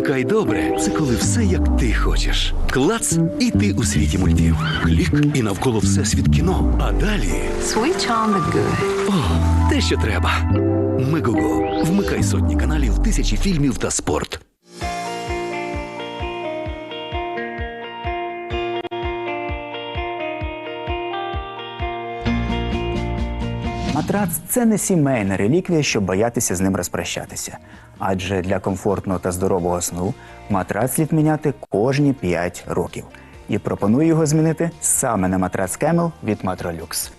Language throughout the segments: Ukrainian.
Вмикай добре. Це коли все як ти хочеш. Клац, і ти у світі мультів. Клік і навколо все світ кіно. А далі Switch on the good. о, те, що треба. Мегого. Вмикай сотні каналів, тисячі фільмів та спорт. Матрац це не сімейна реліквія, щоб боятися з ним розпрощатися. Адже для комфортного та здорового сну матрац слід міняти кожні 5 років. І пропоную його змінити саме на матрац Camel від Matrolux.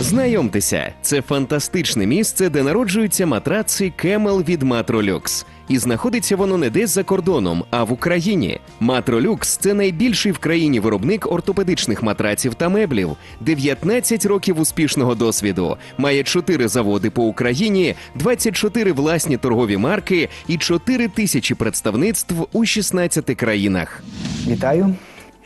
Знайомтеся, це фантастичне місце, де народжуються матраци Camel від Matrolux. І знаходиться воно не десь за кордоном, а в Україні. Matrolux – це найбільший в країні виробник ортопедичних матраців та меблів. 19 років успішного досвіду. Має 4 заводи по Україні, 24 власні торгові марки і 4 тисячі представництв у 16 країнах. Вітаю!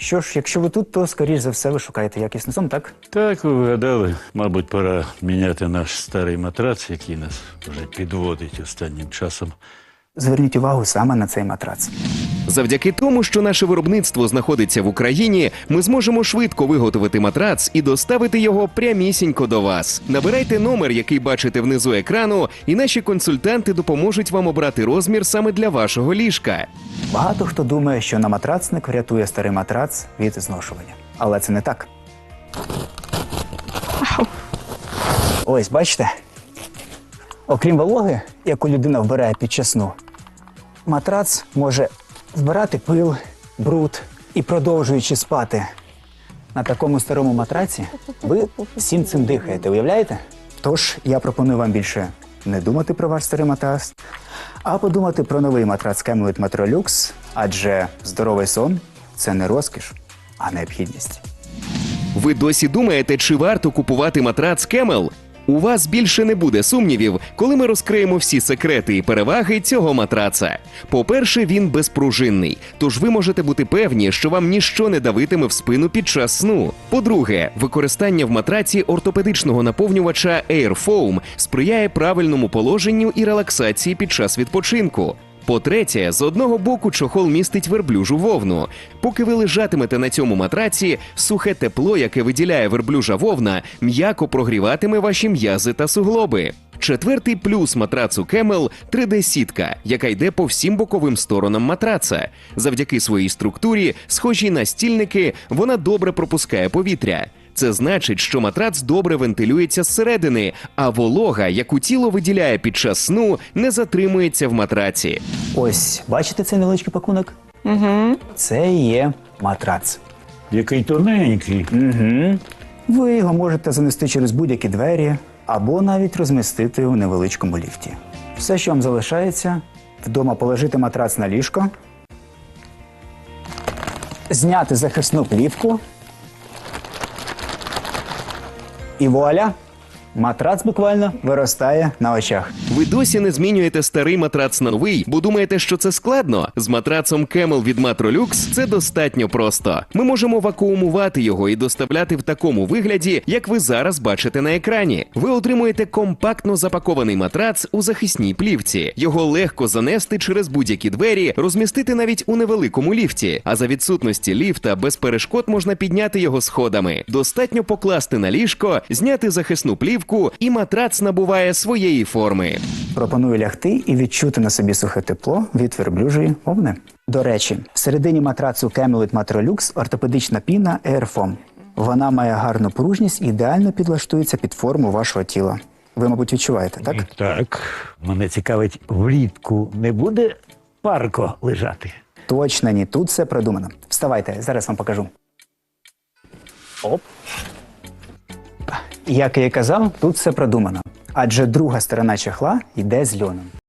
Що ж, якщо ви тут, то скоріш за все ви шукаєте якісний сон, так? Так, ви вгадали. Мабуть, пора міняти наш старий матрац, який нас вже підводить останнім часом. Зверніть увагу саме на цей матрац. Завдяки тому, що наше виробництво знаходиться в Україні, ми зможемо швидко виготовити матрац і доставити його прямісінько до вас. Набирайте номер, який бачите внизу екрану, і наші консультанти допоможуть вам обрати розмір саме для вашого ліжка. Багато хто думає, що на матрацник врятує старий матрац від зношування. Але це не так. Ось, бачите? Окрім вологи, яку людина вбирає під час сну, матрац може збирати пил, бруд і продовжуючи спати. На такому старому матраці ви всім цим дихаєте, уявляєте? Тож я пропоную вам більше не думати про ваш старий матрац, а подумати про новий матрац Camel від Matrolux, адже здоровий сон це не розкіш, а необхідність. Ви досі думаєте, чи варто купувати матрац Camel? У вас більше не буде сумнівів, коли ми розкриємо всі секрети і переваги цього матраца. По-перше, він безпружинний, тож ви можете бути певні, що вам ніщо не давитиме в спину під час сну. По-друге, використання в матраці ортопедичного наповнювача AirFoam сприяє правильному положенню і релаксації під час відпочинку. По-третє, з одного боку чохол містить верблюжу вовну. Поки ви лежатимете на цьому матраці, сухе тепло, яке виділяє верблюжа вовна, м'яко прогріватиме ваші м'язи та суглоби. Четвертий плюс матрацу Camel – 3D-сітка, яка йде по всім боковим сторонам матраца. Завдяки своїй структурі, схожій на стільники, вона добре пропускає повітря. Це значить, що матрац добре вентилюється зсередини, а волога, яку тіло виділяє під час сну, не затримується в матраці. Ось, бачите цей невеличкий пакунок? Угу. Це є матрац. Який тоненький. Ви його можете занести через будь-які двері або навіть розмістити у невеличкому ліфті. Все, що вам залишається, вдома положити матрац на ліжко, зняти захисну плівку. І вуаля! Матрац буквально виростає на очах. Ви досі не змінюєте старий матрац на новий, бо думаєте, що це складно. З матрацом Camel від Matrolux це достатньо просто. Ми можемо вакуумувати його і доставляти в такому вигляді, як ви зараз бачите на екрані. Ви отримуєте компактно запакований матрац у захисній плівці. Його легко занести через будь-які двері, розмістити навіть у невеликому ліфті. А за відсутності ліфта без перешкод можна підняти його сходами. Достатньо покласти на ліжко, зняти захисну плівку, і матрац набуває своєї форми. Пропоную лягти і відчути на собі сухе тепло від верблюжої вовни. До речі, всередині матрацу Camel від Matrolux ортопедична піна Airfoam. Вона має гарну пружність і ідеально підлаштується під форму вашого тіла. Ви, мабуть, відчуваєте, так? Так. Мене цікавить, влітку не буде парко лежати. Точно ні, тут все продумано. Вставайте, зараз вам покажу. Оп. Як я і казав, тут все продумано. Адже друга сторона чехла йде з льоном.